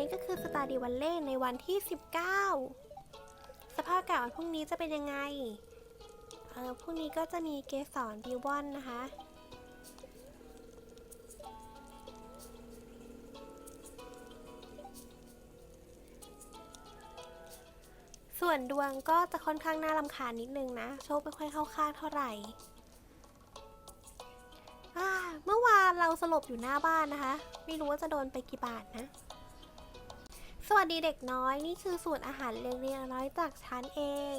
นี้ก็คือสตาร์ดิวันเล่ในวันที่ 19 สภาพอากาศวันพรุ่งนี้จะเป็นยังไงเออพรุ่งนี้ก็จะมีเกสรบิวอนนะคะ ส่วนดวงก็จะค่อนข้างน่ารำคาญนิดนึงนะ โชคไม่ค่อยเข้าข้างเท่าไหร่เมื่อวานเราสลบอยู่หน้าบ้านนะคะ ไม่รู้ว่าจะโดนไปกี่บาทนะ สวัสดีเด็กน้อยนี่คือสูตรอาหารเล็กๆน้อยจากฉันเอง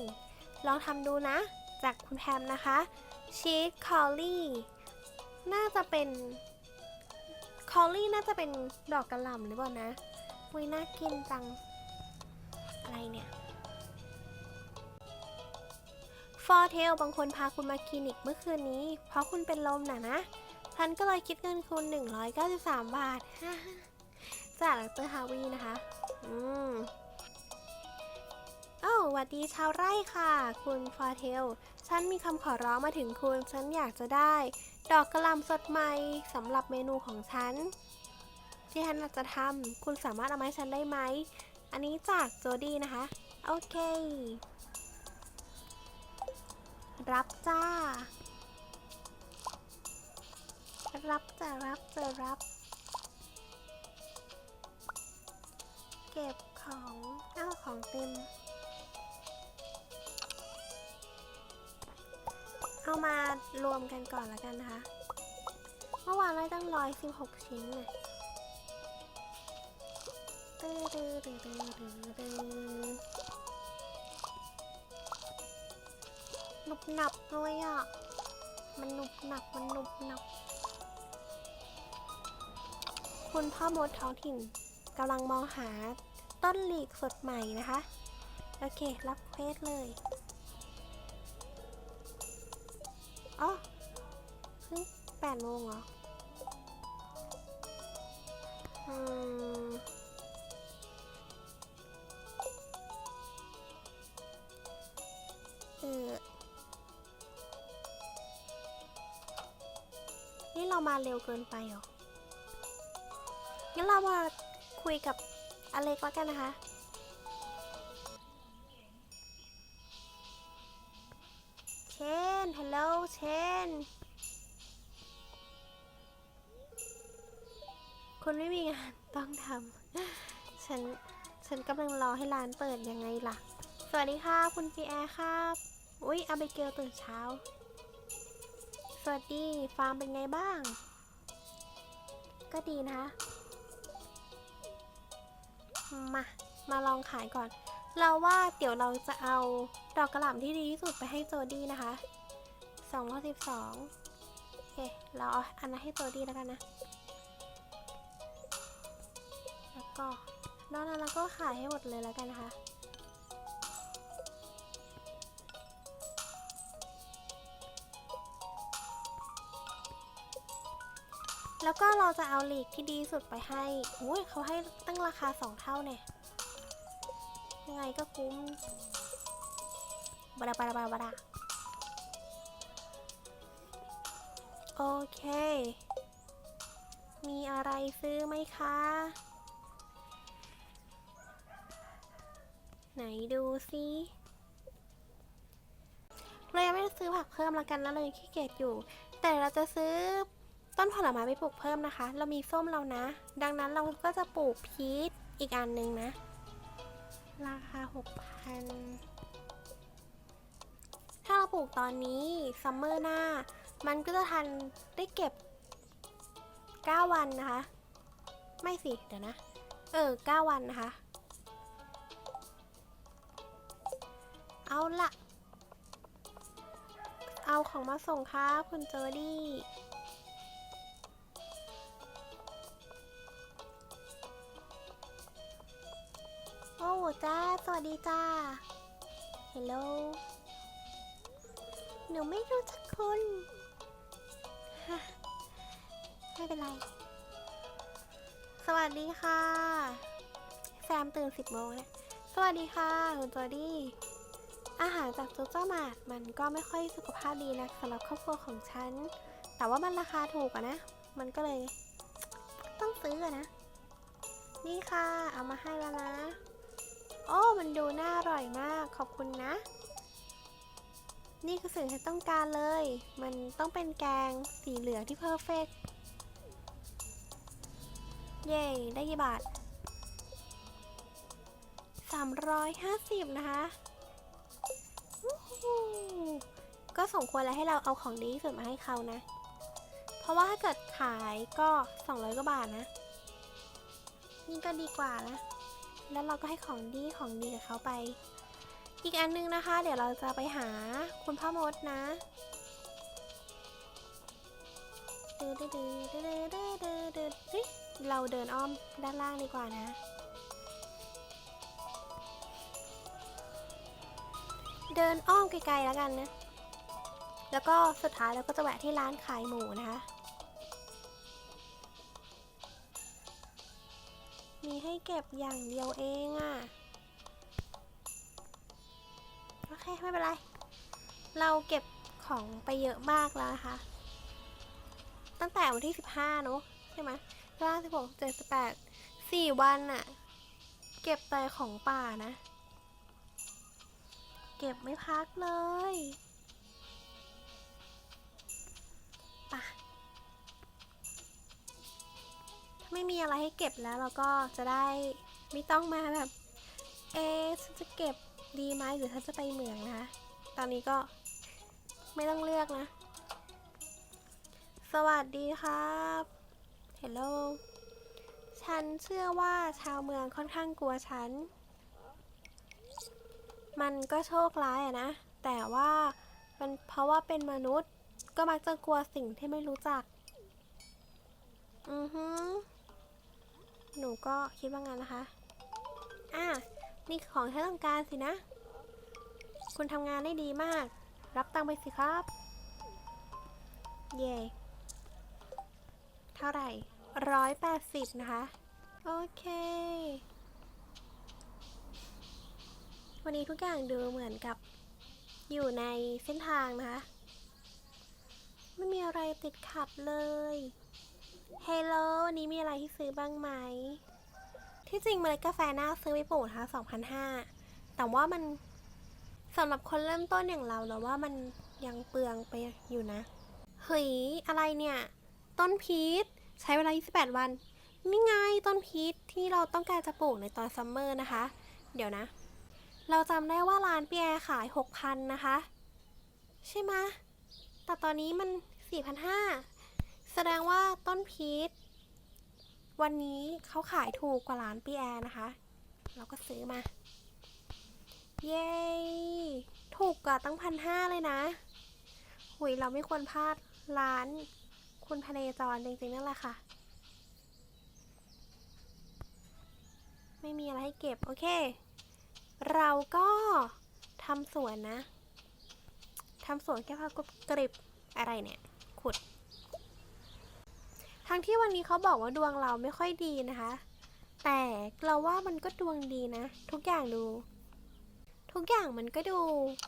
ลองทำดูนะ จากคุณแพมนะคะชีสคอลลี่น่าจะเป็นคอลลี่น่าจะเป็นดอกกระหล่ำหรือเปล่านะอุ้ยน่ากินจัง อะไรเนี่ยฟอร์เทลบางคนพาคุณมาคลินิกเมื่อคืนนี้ เพราะคุณเป็นลมน่ะนะ ฉันก็เลยคิดเงินคุณ 193 บาท จากดรฮาวีนะคะ อืมเอ้าหวัดดีชาวไร่ค่ะ คุณฟอร์เทล ฉันมีคำขอร้องมาถึงคุณ ฉันอยากจะได้ ดอกกระหล่ำสดใหม่สำหรับเมนูของฉัน ที่ฉันอยากจะทำคุณสามารถเอามาให้ฉันได้ไหม อันนี้จากโจดี้นะคะ โอเค รับจ้า รับจะรับจะรับ เก็บของเอ้าของเต็ม เอามารวมกันก่อนแล้วกันนะคะ เมื่อวานได้ตั้งร้อยสิบหกชิ้นเลยตื้อตื้อตื้อตื้อตื้อตื้อหนุบหนับเลยอะ มันหนุบหนับมันหนุบหนับ คุณพ่อมดท้องถิ่น กำลังมองหาต้นหลีกสดใหม่นะคะ โอเค รับเควสเลยอ๋อเพิ่งแปดโมงเหรออืมเออนี่เรามาเร็วเกินไปเหรองั้นเรามา คุยกับอเล็กแล้วกันนะคะ เชนฮัลโหลเชนคุณไม่มีงานต้องทำ ฉัน ฉันกำลังรอให้ร้านเปิดยังไงล่ะ สวัสดีค่ะ คุณปีแอร์ครับ อุ๊ยอาเบเกลตื่นเช้า สวัสดี ฟาร์มเป็นไงบ้าง ก็ดีนะคะ มา มาลองขายก่อน เราว่าเดี๋ยวเราจะเอาดอกกระหล่ำที่ดีที่สุดไปให้โจดี้นะคะสองร้อยสิบสองโอเค เราเอาอันนั้นให้โจดี้แล้วกันนะ แล้วก็นอกนั้นเราก็ขายให้หมดเลยแล้วกันนะคะ แล้วก็เราจะเอาหลีกที่ดีสุดไปให้โอ้ยเขาให้ตั้งราคาสองเท่าเนี่ย ยังไงก็คุ้มบาดาบาดาบาดาบาดาโอเค มีอะไรซื้อไหมคะ ไหนดูสิเรายังไม่ได้ซื้อผักเพิ่มแล้วกันนะเรายังขี้เกียจอยู่ แต่เราจะซื้อ ต้นผลไม้ไปปลูกเพิ่มนะคะ เรามีส้มเรานะ ดังนั้นเราก็จะปลูกพีชอีกอันหนึ่งนะ ราคา 6,000 ถ้าเราปลูกตอนนี้ซัมเมอร์หน้า มันก็จะทันได้เก็บ 9 วันนะคะ ไม่สิ เดี๋ยวนะ เออ 9 วันนะคะ เอาละเอาของมาส่งครับคุณเจอรี่ จ้า สวัสดีจ้าเฮลโลหนูไม่รู้จักคุณฮะไม่เป็นไร สวัสดีค่ะ แซมตื่นสิบโมงนะ สวัสดีค่ะ คุณจอดี้ อาหารจากซูเปอร์มาร์ทมันก็ไม่ค่อยสุขภาพดีนะสำหรับครอบครัวของฉัน แต่ว่ามันราคาถูกอะนะ มันก็เลย ต้องซื้ออะนะ นี่ค่ะ เอามาให้แล้วนะ โอ้ มันดูน่าอร่อยมาก ขอบคุณนะ นี่คือสิ่งที่ต้องการเลย มันต้องเป็นแกงสีเหลืองที่เพอร์เฟกเย้ได้กี่บาท 350 นะคะ ก็สมควรแล้วให้เราเอาของดีที่สุดมาให้เขานะ เพราะว่าถ้าเกิดขายก็ 200 กว่าบาทนะ นี่ก็ดีกว่านะ แล้วเราก็ให้ของดีของดีกับเขาไป อีกอันนึงนะคะ เดี๋ยวเราจะไปหาคุณพ่อมดนะดืดดืดดืดดืดดืดดืดดืดเฮ้ยเราเดินอ้อมด้านล่างดีกว่านะ เดินอ้อมไกลๆแล้วกันนะ แล้วก็สุดท้ายเราก็จะแวะที่ร้านขายหมูนะคะ ให้เก็บอย่างเดียวเองอะ่ะ โอเค ไม่เป็นไร เราเก็บของไปเยอะมากแล้วนะคะ ตั้งแต่วันที่ 15เนอะใช่ไหมล่าสิบหกเจ็ดสิบแปดสี่วันอะเก็บแต่ของป่านะ เก็บไม่พักเลย ไม่มีอะไรให้เก็บแล้วเราก็จะได้ไม่ต้องมาแบบ เอะฉันจะเก็บดีไหมหรือฉันจะไปเหมืองนะคะ ตอนนี้ก็ไม่ต้องเลือกนะ สวัสดีครับเฮลโลฉันเชื่อว่าชาวเมืองค่อนข้างกลัวฉัน มันก็โชคร้ายอะนะ แต่ว่ามันเพราะว่าเป็นมนุษย์ก็มักจะกลัวสิ่งที่ไม่รู้จัก อือฮึ หนูก็คิดว่างั้นนะคะ อะ นี่คือของที่ต้องการสินะ คุณทำงานได้ดีมาก รับตังไปสิครับ เย่เท่าไหร่ร้อยแปดสิบนะคะ โอเค วันนี้ทุกอย่างดูเหมือนกับอยู่ในเส้นทางนะคะ ไม่มีอะไรติดขัดเลย เฮลโลวันนี้มีอะไรที่ซื้อบ้างไหม ที่จริงเมล็ดกาแฟน่าซื้อไปปลูกนะคะ2,500แต่ว่ามันสำหรับคนเริ่มต้นอย่างเราเราว่ามันยังเปลืองไปอยู่นะ เฮ้ย อะไรเนี่ย ต้นพีชใช้เวลา 28 วัน นี่ไงต้นพีชที่เราต้องการจะปลูกในตอนซัมเมอร์นะคะ เดี๋ยวนะ เราจำได้ว่าร้านเปียขาย 6,000 นะคะ ใช่ไหมแต่ตอนนี้มัน 4,500 แสดงว่าต้นพีชวันนี้เขาขายถูกกว่าร้านปีแอร์นะคะ เราก็ซื้อมา เย้ ถูกกว่าตั้งพันห้าเลยนะ หุยเราไม่ควรพลาดร้านคุณพเนจรจริงๆนั่นแหละค่ะ ไม่มีอะไรให้เก็บ โอเค เราก็ทำสวนนะทำสวนแค่พากรุบกริบอะไรเนี่ย ขุด ทั้งที่วันนี้เขาบอกว่าดวงเราไม่ค่อยดีนะคะ แต่เราว่ามันก็ดวงดีนะ ทุกอย่างดู ทุกอย่างมันก็ดู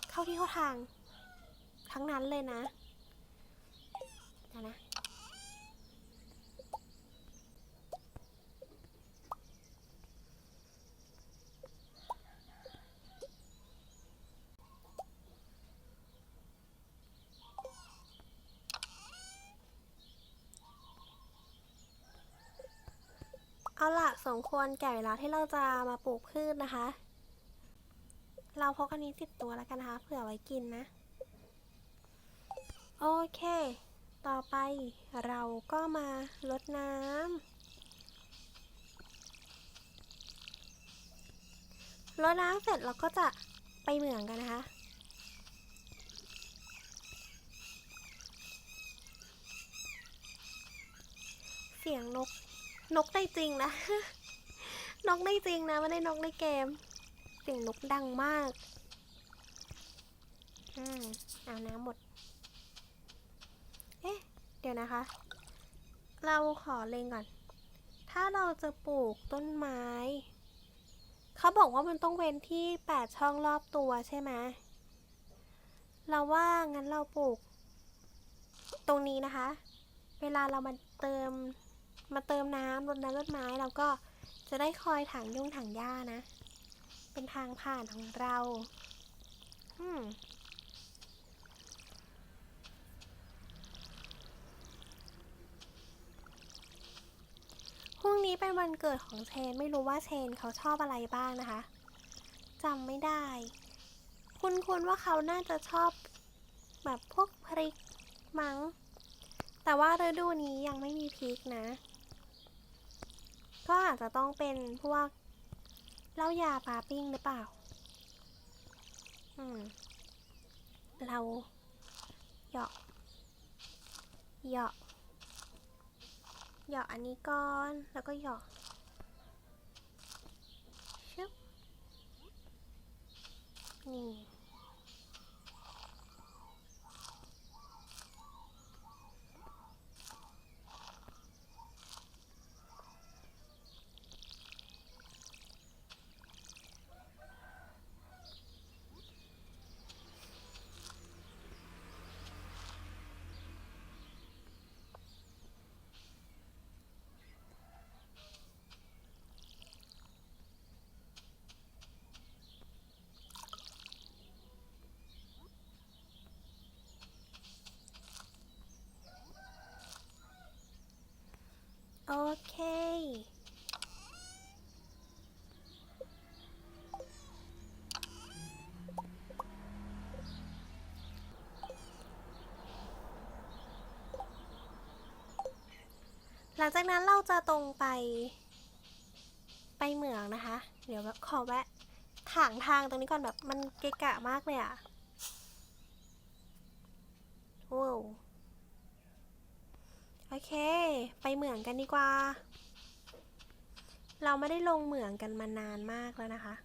เข้าที่เข้าทาง ทั้งนั้นเลยนะนะ สมควรแก่เวลาที่เราจะมาปลูกพืชนะคะ เราพกอันนี้ติดตัวแล้วกันนะคะเผื่อไว้กินนะ โอเค ต่อไปเราก็มาลดน้ำลดน้ำเสร็จเราก็จะไปเหมืองกันนะคะเสียงนก นกได้จริงนะ นกได้จริงนะไม่ได้นกในเกมเสียงนกดังมากอืมเอาน้ำหมด เอ๊ะ เดี๋ยวนะคะ เราขอเลงก่อน ถ้าเราจะปลูกต้นไม้ เขาบอกว่ามันต้องเว้นที่แปดช่องรอบตัวใช่ไหมเราว่างั้นเราปลูก ตรงนี้นะคะ เวลาเรามาเติม มาเติมน้ำรดน้ำรดไม้เราก็จะได้คอยถังยุ่งถังหญ้านะ เป็นทางผ่านของเรา อืมพรุ่งนี้เป็นวันเกิดของเชนไม่รู้ว่าเชนเขาชอบอะไรบ้างนะคะจำไม่ได้ คุณคุณว่าเขาน่าจะชอบแบบพวกพริกมั้ง แต่ว่าฤดูนี้ยังไม่มีพริกนะ ก็อาจจะต้องเป็นพวกเหล้ายาปลาปิ้งหรือเปล่า อืม เราเหยาะเหยาะเหยาะอันนี้ก่อน แล้วก็เหยาะชึบนี่ โอเค หลังจากนั้นเราจะตรงไป ไปเหมืองนะคะ เดี๋ยวแบบขอแวะถางทางตรงนี้ก่อนแบบมันเกะกะมากเลยอะว้าวโอเค ไปเหมืองกันดีกว่า เราไม่ได้ลงเหมืองกันมานานมากแล้วนะคะ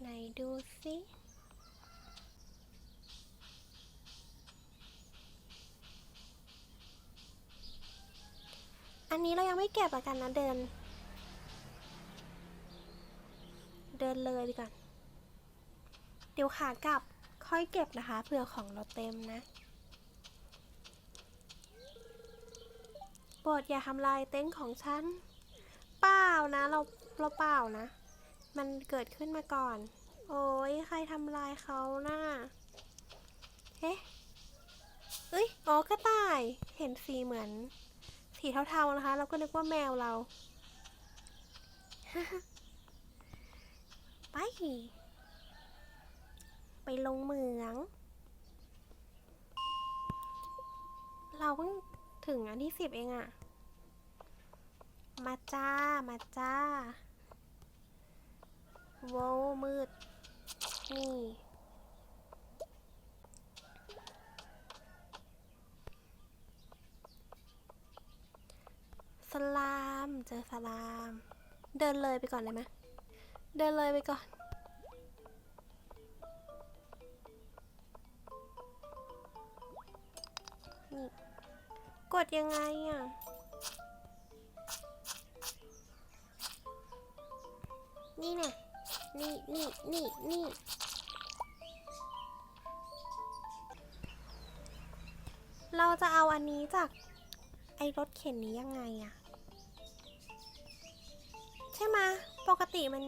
ไหนดูสิ อันนี้เรายังไม่เก็บละกันนะเดิน เดินเลยดีก่อนเดี๋ยวขากลับค่อยเก็บนะคะเผื่อของเราเต็มนะโปรดอย่าทำลายเต็นท์ของฉัน เปล่านะเราเราเปล่านะ มันเกิดขึ้นมาก่อน โอ้ยใครทำลายเขาน่าเอ๊ะเอ้ย อ๋อกระต่าย เห็นสีเหมือน สีเทาๆนะคะ เราก็นึกว่าแมวเรา ไป ไปลงเหมือง เราเพิ่งถึงอันที่สิบเองอะมาจ้า มาจ้าโว้วมืด นี่ สลาม เจอสลาม เดินเลยไปก่อนเลยไหมเดินเลยไปก่อน นี่ กดยังไงอะ นี่เนี่ยนี่นี่นี่นี่เราจะเอาอันนี้จากไอ้รถเข็นนี้ยังไงอะ ช่ไหมปกติมัน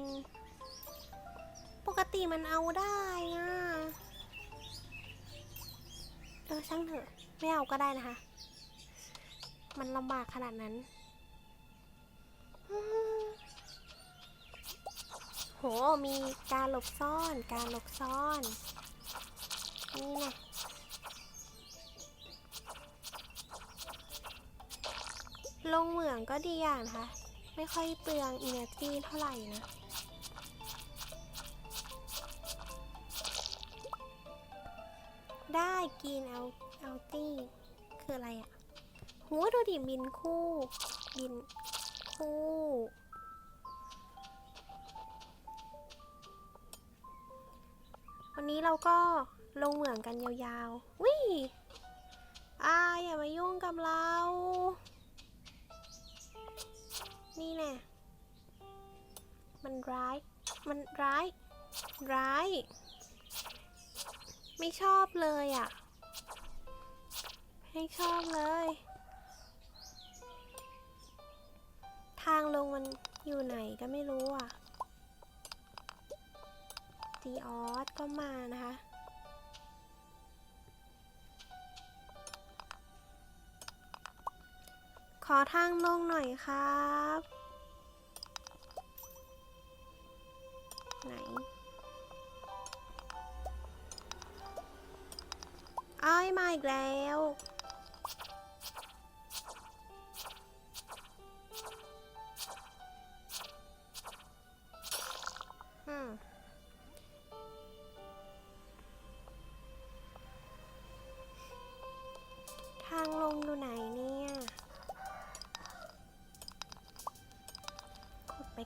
ปกติมันเอาได้อะเออช่างเถอะ ไม่เอาก็ได้นะคะ มันลำบากขนาดนั้นโห มีการหลบซ่อน การหลบซ่อน นี่ไงลงเหมืองก็ดีอย่างนะคะ ไม่ค่อยเปลืองอินเนอร์จีเท่าไหร่นะ ได้กินเอาเอาตี้คืออะไรอะ่ะหัวดูดิบินคู่ บินคู่วันนี้เราก็ลงเหมืองกันยาวๆวิอาอย่ามายุ่งกับเรา นี่แน่มันร้าย มันร้าย ร้าย ไม่ชอบเลยอะ ไม่ชอบเลย ทางลงมันอยู่ไหนก็ไม่รู้อะดีออสก็มานะคะ อทางลงหน่อยครับ ไหนอ้ายมาอีกแล้ว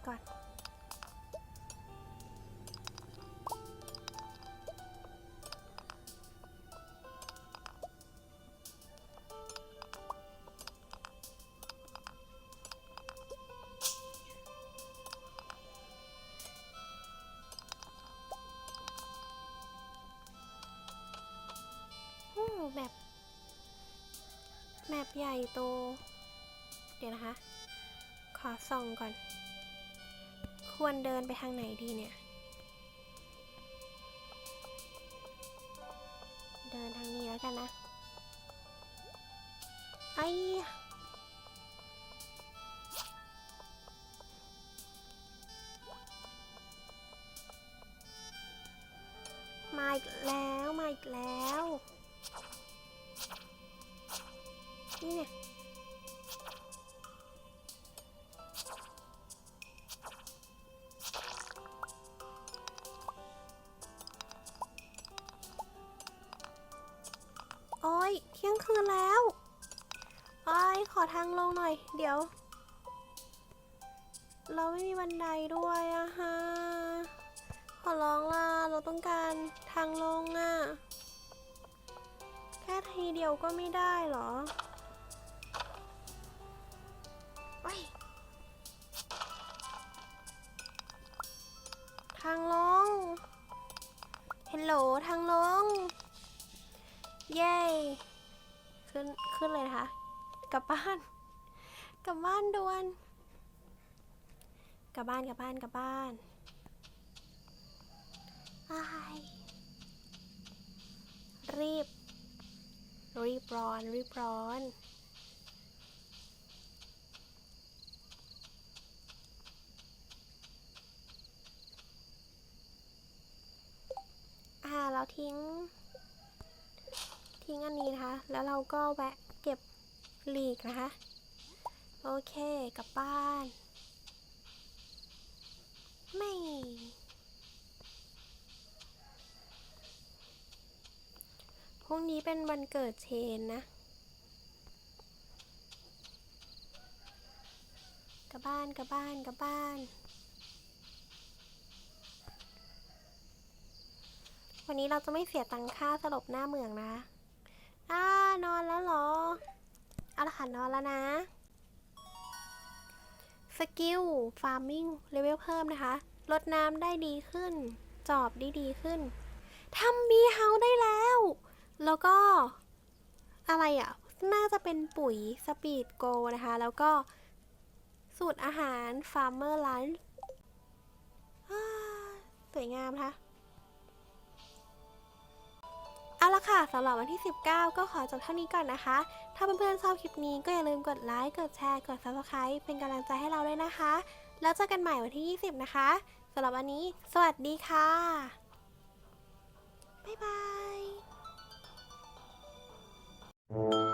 ก่อนโอ้แบบแมปใหญ่โต เดี๋ยวนะคะ ขอส่องก่อน ควรเดินไปทางไหนดีเนี่ย ทางลงหน่อย เดี๋ยว เราไม่มีบันไดด้วยอะฮะ ขอร้องล่ะ เราต้องการทางลงอะแค่ทีเดียวก็ไม่ได้เหรอทางลง เฮลโหลทางลง เย้ ขึ้น ขึ้นเลยนะคะ กลับบ้าน กลับบ้านด่วน กลับบ้านกลับบ้านกลับบ้านอ้ายรีบ รีบร้อน รีบร้อนอ่าเราทิ้ง ทิ้งอันนี้นะคะ แล้วเราก็แวะเก็บ หลีกนะคะ โอเคกลับบ้าน ไม่ พรุ่งนี้เป็นวันเกิดเชนนะ กลับบ้านกลับบ้านกลับบ้าน วันนี้เราจะไม่เสียตังค่าสลบหน้าเมืองนะอ่านอนแล้วเหรอ เอาละค่ะนอนแล้วนะ สกิล ฟาร์มิงเลเวลเพิ่มนะคะลดน้ำได้ดีขึ้น จอบได้ดีขึ้นทำบีเฮาได้แล้ว แล้วก็ อะไรอะ น่าจะเป็นปุ๋ยสปีดโกนะคะ แล้วก็สูตรอาหารฟาร์มเมอร์ลันสวยงามนะคะ เอาละค่ะสำหรับวันที่ 19 ก็ขอจบเท่านี้ก่อนนะคะ ถ้าเพื่อนๆชอบคลิปนี้ก็อย่าลืมกดไลค์ กดแชร์ กด subscribe เป็นกำลังใจให้เราด้วยนะคะ แล้วเจอกันใหม่วันที่ 20 นะคะสำหรับวันนี้ สวัสดีค่ะ บ๊ายบาย